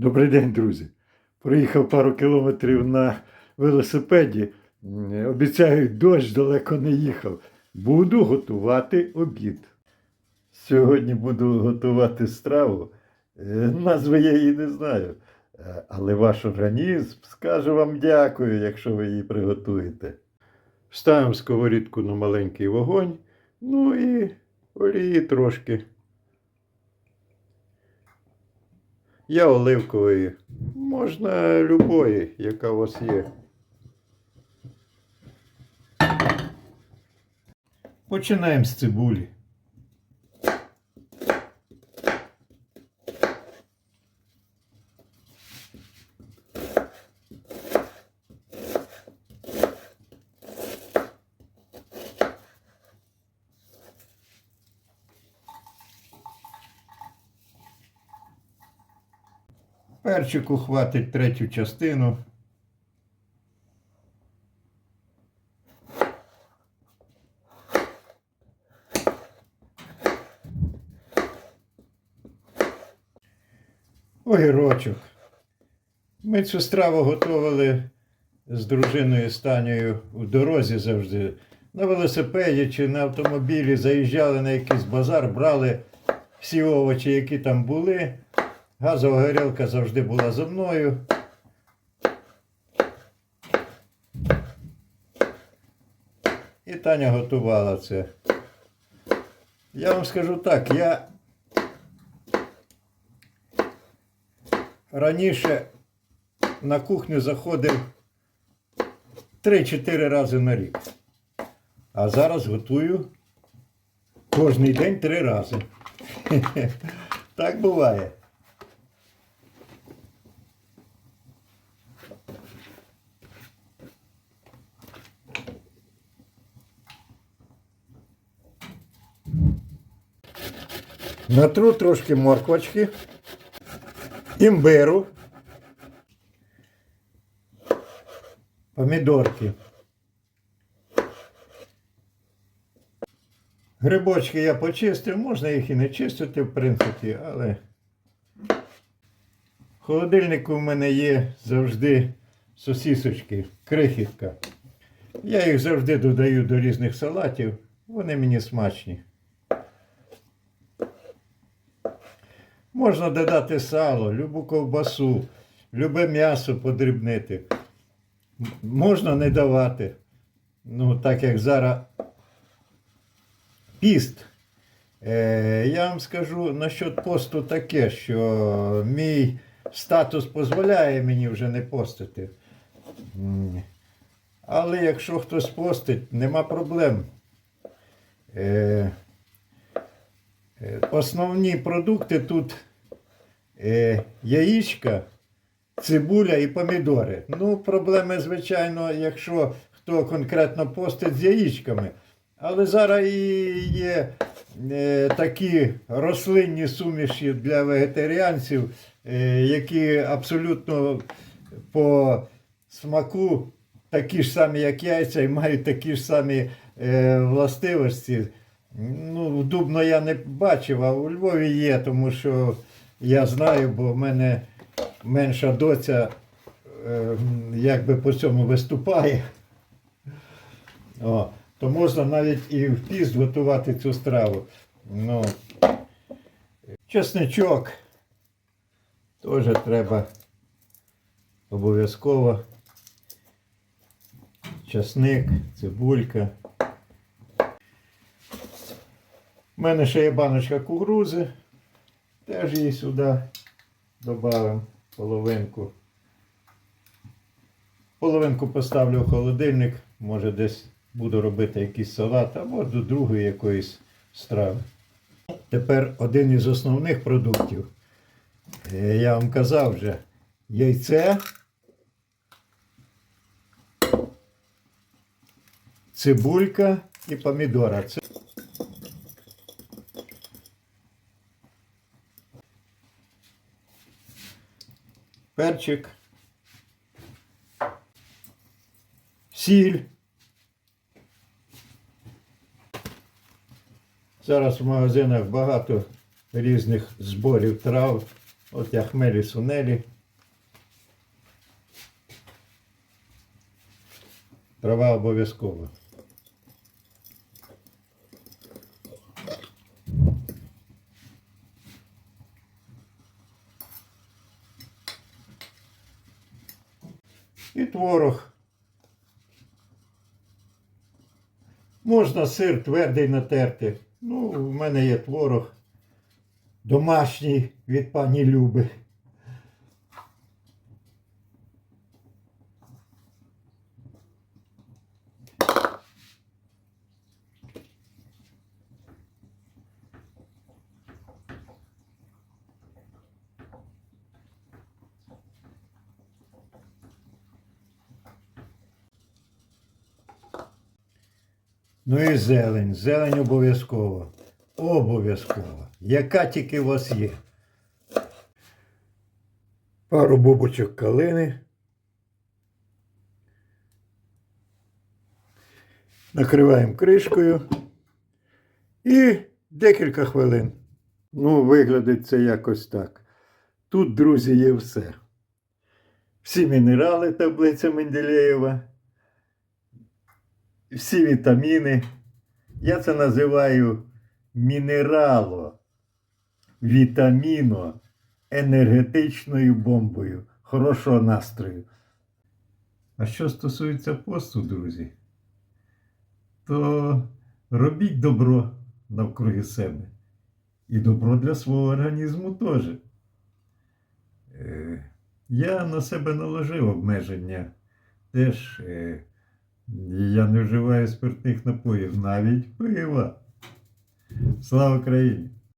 Добрий день, друзі. Проїхав пару кілометрів на велосипеді. Обіцяю, дощ далеко не їхав. Буду готувати обід. Сьогодні буду готувати страву. Е, Назви я її не знаю. Е, Але ваш організм скаже вам дякую, якщо ви її приготуєте. Ставимо сковорідку на маленький вогонь. Ну і олії трошки. Я оливкової. Можна любої, яка у вас є. Починаємо з цибулі. Перчику хватить третю частину. Огірочок. Ми цю страву готували з дружиною Станею у дорозі завжди. На велосипеді чи на автомобілі заїжджали на якийсь базар, брали всі овочі, які там були. Газова горілка завжди була за мною. І Таня готувала це. Я вам скажу так, я раніше на кухню заходив 3-4 рази на рік. А зараз готую кожний день 3 рази. Так буває. Натру трошки морквочки, імбиру, помідорки. Грибочки я почистив, можна їх і не чистити, в принципі, але в холодильнику в мене є завжди сосісочки, крихітка. Я їх завжди додаю до різних салатів, вони мені смачні. Можна додати сало, любу ковбасу, любе м'ясо подрібнити. Можна не давати. Ну, так як зараз піст. Е, я вам скажу насчет посту таке, що мій статус дозволяє мені вже не постити. Але якщо хтось постить, нема проблем. Е, Е, Основні продукти тут е, яєчка, цибуля і помідори. Ну, проблеми, звичайно, якщо хто конкретно постить з яєчками. Але зараз і є е, такі рослинні суміші для вегетаріанців, е, які абсолютно по смаку такі ж самі, як яйця, і мають такі ж самі е, властивості. Ну, Дубно я не бачив, а у Львові є, тому що я знаю, бо в мене менша доця е, якби по цьому виступає. О, то можна навіть і в піст готувати цю страву. Ну, чесничок теж треба обов'язково. Часник, цибулька. У мене ще є баночка кукурузи. Теж її сюди додамо половинку. Половинку поставлю в холодильник, може десь буду робити якийсь салат або до другої якоїсь страви. Тепер один із основних продуктів. Е, Я вам казав вже яйце, цибулька і помідора. Це перчик, сіль. Зараз в магазинах багато різних зборів трав. От я хмелі сунелі. Трава обов'язково. І творог. Можна сир твердий натерти. Ну, в мене є творог домашній від пані Люби. Ну і зелень. Зелень обов'язково. Обов'язково. Яка тільки у вас є. Пару бубочок калини. Накриваємо кришкою. І декілька хвилин. Ну, виглядить це якось так. Тут, друзі, є все. Всі мінерали таблиця Менделєєва всі вітаміни. Я це називаю мінерало, вітаміно, енергетичною бомбою. Хорошого настрою. А що стосується посту, друзі, то робіть добро навкруги себе. І добро для свого організму теж. Е, Я на себе наложив обмеження теж. е, я не вживаю спиртних напоїв, навіть пива. Слава Україні!